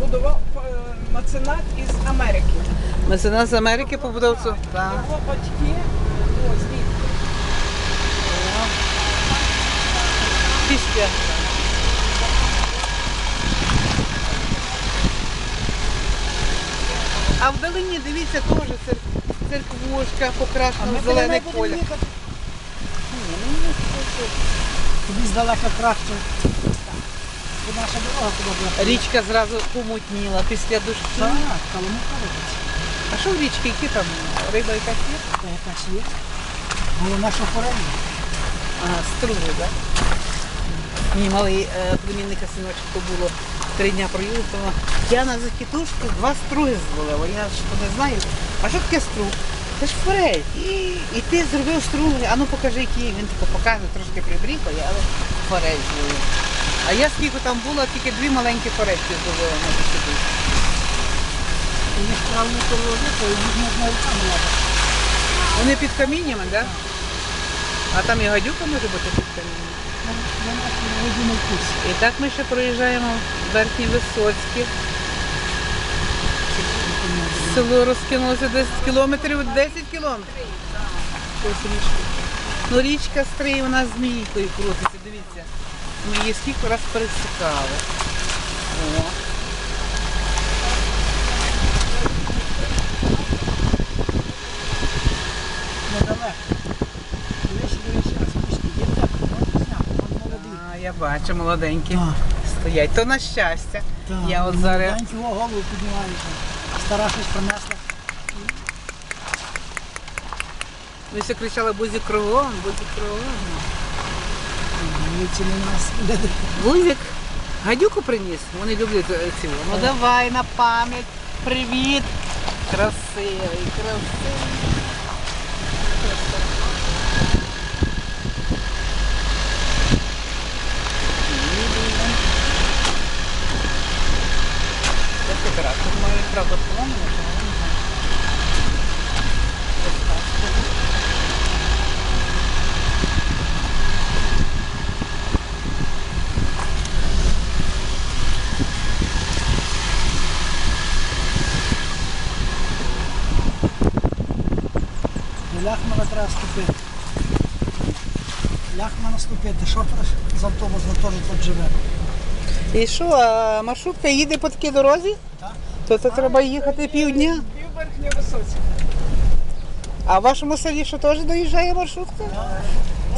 будував е, меценат із Америки. Меценат з Америки побудував цю. Так. Його батьки, о, звідки? Після. А вдалині, дивіться, теж цер... церквушка покрашена в зелений колір. Тобі здалека краще. Наша дорога туди була. Річка зразу помутніла після дощу. Так, каламука робиться. А що в річці, які там? Риба якась є? Та якась є. Головне, що форельна. Ага, струги, так? Мій малий е, племінника синочок то було три дня проїли, я на закітушку два струги зловила. Я ж не знаю. А що таке струг? Це ж форель. І, і ти зробив струги, а ну покажи, який він тако показує, трошки прибріхає, але форель зловив. А я скільки там було, тільки дві маленькі форельки зловила на закітушку. І їх положити, їх можна руками лапати. Вони під каміннями, так? Да? А там і гадюка може бути під камінням. Ну. І так ми ще проїжджаємо Верхні Висоцькі. Село розкинулося 10 кілометрів, 10 кілометрів. Ну річка Стрий, вона змійкою крутиться, дивіться. Ми її скільки раз пересікали. О. Дивись, а я бачу, молоденькі Так. стоять. То на щастя. Я от зараз. Маленькі, о, голову піднімаються. Стара щось принесла. Ви все кричали бузі кругом, бузі кругом. Дивіться нас. Бузик гадюку приніс, вони люблять е, цю. Ну давай на пам'ять. Привіт. Красивий, красивий. Тут має правда поломана, то До Ляхмана треба ступити. Ляхмана ступити. Що з автобусом теж тут живе? І що, а маршрутка їде по такій дорозі? Так. То це треба їхати півдня. Пів Верхньої Висоцькі. А в вашому селі що теж доїжджає маршрутка?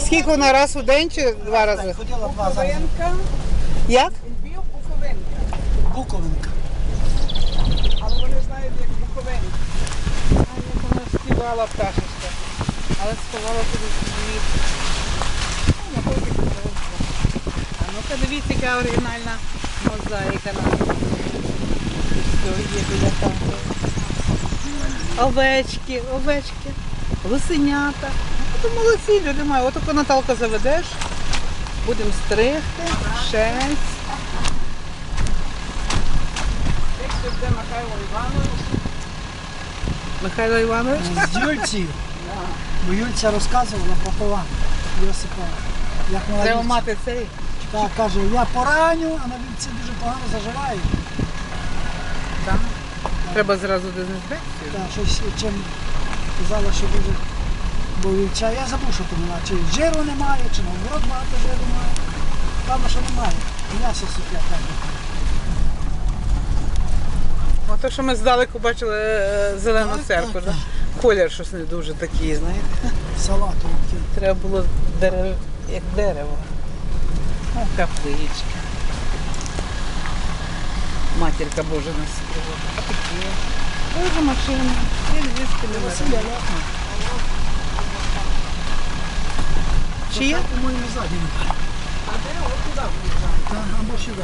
Скільки вона раз у день чи два рази? Ходила два зараз. Буковинка, Як? Львів, Буковинка. Буковинка. Але вони знають, як Буковинка. А, вона співала пташечка. Але сховала туди свій. А ну-ка дивіться, яка оригінальна мозаїка на Все, є біля хати. Овечки, овечки, гусенята. А молодці люди мають. Отаку Наталка заведеш, будемо стригти, шесть. Де Михайло Іванович. Михайло Іванович. З Юльці. Бо Юльця розказувала про пила Йосипа. Як мала вівця. мати цей. Так, каже, я пораню, а на вівці дуже погано заживає. Так. Треба зразу дезінфекцію. Так, щось чим казала, що дуже. Бо вівця, я забув, що там вона, чи жиру немає, чи наоборот багато жиру має. Певно, що немає. М'ясо сухе так. Ото, що ми здалеку бачили е, зелену Так, церкву. так? Колір щось не дуже такий, знаєте. Такий. Треба було дерев... як дерево. О, капличка. Матірка Божа нас. А такі. Тоже машина. Василя Ляхна. Чи є? По-моєму, ззаді. А де от туди? Так, або сюди.